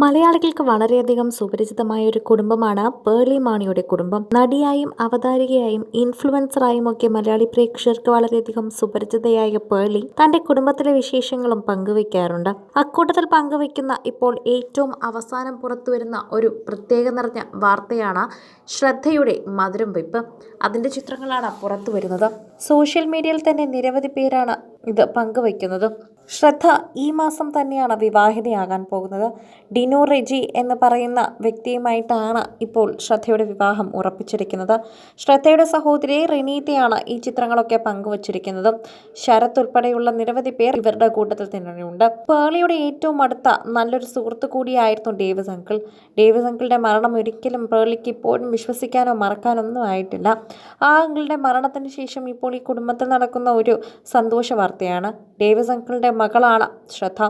മലയാളികൾക്ക് വളരെയധികം സുപരിചിതമായ ഒരു കുടുംബമാണ് പേളി മാണിയുടെ കുടുംബം. നടിയായും അവതാരികയായും ഇൻഫ്ലുവൻസറായും ഒക്കെ മലയാളി പ്രേക്ഷകർക്ക് വളരെയധികം സുപരിചിതയായ പേളി തന്റെ കുടുംബത്തിലെ വിശേഷങ്ങളും പങ്കുവയ്ക്കാറുണ്ട് അക്കൂട്ടത്തിൽ പങ്കുവയ്ക്കുന്ന ഇപ്പോൾ ഏറ്റവും അവസാനം പുറത്തുവരുന്ന ഒരു പ്രത്യേക നിറഞ്ഞ വാർത്തയാണ് ശ്രദ്ധയുടെ മധുരം വെപ്പ്. അതിന്റെ ചിത്രങ്ങളാണ് പുറത്തു വരുന്നത്. സോഷ്യൽ മീഡിയയിൽ തന്നെ നിരവധി പേരാണ് ഇത് പങ്കുവയ്ക്കുന്നത് ശ്രദ്ധ ഈ മാസം തന്നെയാണ് വിവാഹിതയാകാൻ പോകുന്നത്. ഡിനോ റെജി എന്ന് പറയുന്ന വ്യക്തിയുമായിട്ടാണ് ഇപ്പോൾ ശ്രദ്ധയുടെ വിവാഹം ഉറപ്പിച്ചിരിക്കുന്നത്. ശ്രദ്ധയുടെ സഹോദരി റിനീതയാണ് ഈ ചിത്രങ്ങളൊക്കെ പങ്കുവച്ചിരിക്കുന്നത്. ശരത് ഉൾപ്പെടെയുള്ള നിരവധി പേർ ഇവരുടെ കൂട്ടത്തിൽ തന്നെയുണ്ട്. പേളിയുടെ ഏറ്റവും അടുത്ത നല്ലൊരു സുഹൃത്തു കൂടിയായിരുന്നു ഡേവിസ് അങ്കിൾ. ഡേവിസ് അങ്കിളുടെ മരണം ഒരിക്കലും പേളിക്ക് ഇപ്പോഴും വിശ്വസിക്കാനോ മറക്കാനോ ഒന്നും ആയിട്ടില്ല. ആ അങ്കിളുടെ മരണത്തിന് ശേഷം ഇപ്പോൾ ഈ കുടുംബത്തിൽ നടക്കുന്ന ഒരു സന്തോഷ വാർത്തയാണ്. ഡേവിസ് അങ്കിളുടെ മകളാണ് ശ്രദ്ധ.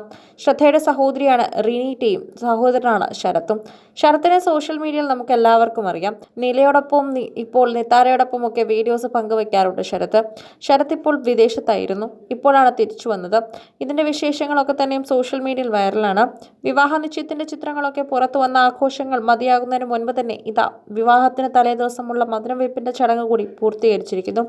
ശ്രദ്ധയുടെ സഹോദരിയാണ് റീനീറ്റയും സഹോദരനാണ് ശരത്തും. ശരത്തിനെ സോഷ്യൽ മീഡിയയിൽ നമുക്ക് എല്ലാവർക്കും അറിയാം. നിലയോടൊപ്പം ഇപ്പോൾ നിത്താരയോടൊപ്പം ഒക്കെ വീഡിയോസ് പങ്കുവെക്കാറുണ്ട് ശരത്ത്. ശരത് ഇപ്പോൾ വിദേശത്തായിരുന്നു. ഇപ്പോഴാണ് തിരിച്ചു വന്നത്. ഇതിന്റെ വിശേഷങ്ങളൊക്കെ തന്നെയും സോഷ്യൽ മീഡിയയിൽ വൈറലാണ്. വിവാഹ നിശ്ചയത്തിന്റെ ചിത്രങ്ങളൊക്കെ പുറത്തു വന്ന ആഘോഷങ്ങൾ മതിയാകുന്നതിന് മുൻപ് തന്നെ ഇതാ വിവാഹത്തിന് തലേദിവസമുള്ള മധുരം വെപ്പിന്റെ ചടങ്ങ് കൂടി പൂർത്തീകരിച്ചിരിക്കുന്നു.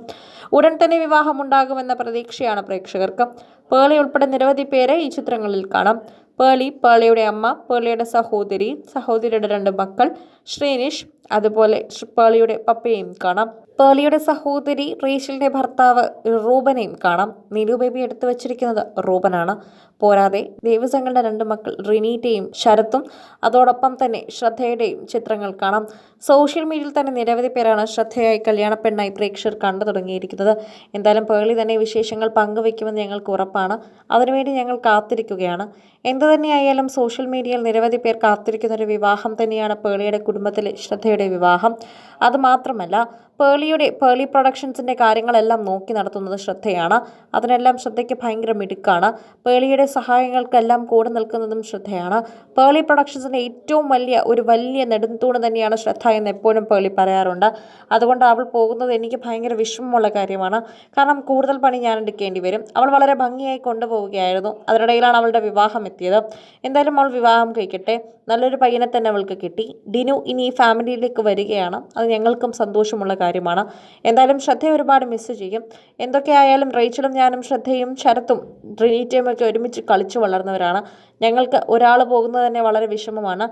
ഉടൻ തന്നെ വിവാഹമുണ്ടാകുമെന്ന പ്രതീക്ഷയാണ് പ്രേക്ഷകർക്ക്. പേളി ഉൾപ്പെടെ നിരവധി പേരെ ഈ ചിത്രങ്ങളിൽ കാണാം. പേളി പേളിയുടെ അമ്മ പേളിയുടെ സഹോദരി സഹോദരിയുടെ രണ്ട് മക്കൾ ശ്രീനിഷ് അതുപോലെ പേളിയുടെ പപ്പയെയും കാണാം. പേളിയുടെ സഹോദരി റേഷലിന്റെ ഭർത്താവ് റൂബനെയും കാണാം. നീലു ബേബി എടുത്തു വെച്ചിരിക്കുന്നത് റൂബനാണ്. പോരാതെ ദേവസങ്ങളുടെ രണ്ട് മക്കൾ റിനീറ്റയും ശരത്തും അതോടൊപ്പം തന്നെ ശ്രദ്ധയുടെയും ചിത്രങ്ങൾ കാണാം. സോഷ്യൽ മീഡിയയിൽ തന്നെ നിരവധി പേരാണ് ശ്രദ്ധയായി കല്യാണ പെണ്ണായി പ്രേക്ഷകർ കണ്ടു തുടങ്ങിയിരിക്കുന്നത്. എന്തായാലും പേളി തന്നെ വിശേഷങ്ങൾ പങ്കുവെക്കുമെന്ന് ഞങ്ങൾക്ക് ഉറപ്പാണ്. അതിനുവേണ്ടി ഞങ്ങൾ കാത്തിരിക്കുകയാണ്. എന്തു തന്നെയായാലും സോഷ്യൽ മീഡിയയിൽ നിരവധി പേർ കാത്തിരിക്കുന്ന ഒരു വിവാഹം തന്നെയാണ് പേളിയുടെ കുടുംബത്തിലെ ശ്രദ്ധയുടെ വിവാഹം. അതുമാത്രമല്ല പേളിയുടെ പേളി പ്രൊഡക്ഷൻസിന്റെ കാര്യങ്ങളെല്ലാം നോക്കി നടത്തുന്നത് ശ്രദ്ധയാണ്. അതിനെല്ലാം ശ്രദ്ധയ്ക്ക് ഭയങ്കര മിടുക്കാണ്. പേളിയുടെ സഹായങ്ങൾക്കെല്ലാം കൂടെ നിൽക്കുന്നതും ശ്രദ്ധയാണ്. പേളി പ്രൊഡക്ഷൻസിന്റെ ഏറ്റവും വലിയ ഒരു വലിയ നെടുന്തൂണ് തന്നെയാണ് ശ്രദ്ധ എന്ന് എപ്പോഴും പേളി പറയാറുണ്ട്. അതുകൊണ്ട് അവൾ പോകുന്നത് എനിക്ക് ഭയങ്കര വിഷമമുള്ള കാര്യമാണ്. കാരണം കൂടുതൽ പണി ഞാൻ എടുക്കേണ്ടി വരും. അവൾ വളരെ ഭംഗിയായി കൊണ്ടുപോവുകയായിരുന്നു. അതിനിടയിലാണ് അവളുടെ വിവാഹം എത്തിയത്. എന്തായാലും അവൾ വിവാഹം കഴിക്കട്ടെ. നല്ലൊരു പയ്യനെ തന്നെ അവൾക്ക് കിട്ടി. ഡിനു ഇനി ഈ ഫാമിലിയിലേക്ക് വരികയാണ്. അത് ഞങ്ങൾക്കും സന്തോഷമുള്ള കാര്യമാണ്. എന്തായാലും ശ്രദ്ധയെ ഒരുപാട് മിസ് ചെയ്യും. എന്തൊക്കെയായാലും റേച്ചലും ഞാനും ശ്രദ്ധയും ശരത്തും റിനീറ്റയും ഒക്കെ ഒരുമിച്ച് കളിച്ചു വളർന്നവരാണ്. ഞങ്ങൾക്ക് ഒരാൾ പോകുന്നത് തന്നെ വളരെ വിഷമമാണ്.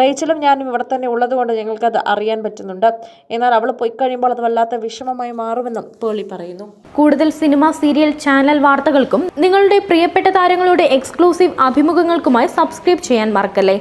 റേച്ചലും ഞാനും ഇവിടെ തന്നെ ഉള്ളതുകൊണ്ട് ഞങ്ങൾക്കത് അറിയാൻ പറ്റുന്നുണ്ട്. എന്നാൽ അവൾ പോയി കഴിയുമ്പോൾ അത് വല്ലാത്ത വിഷമമായി മാറുമെന്നും പേളി പറയുന്നു. കൂടുതൽ സിനിമ സീരിയൽ ചാനൽ വാർത്തകൾക്കും നിങ്ങളുടെ പ്രിയപ്പെട്ട താരങ്ങളുടെ എക്സ്ക്ലൂസീവ് അഭിമുഖങ്ങൾക്കുമായി സബ്സ്ക്രൈബ് ചെയ്യാൻ മറക്കല്ലേ?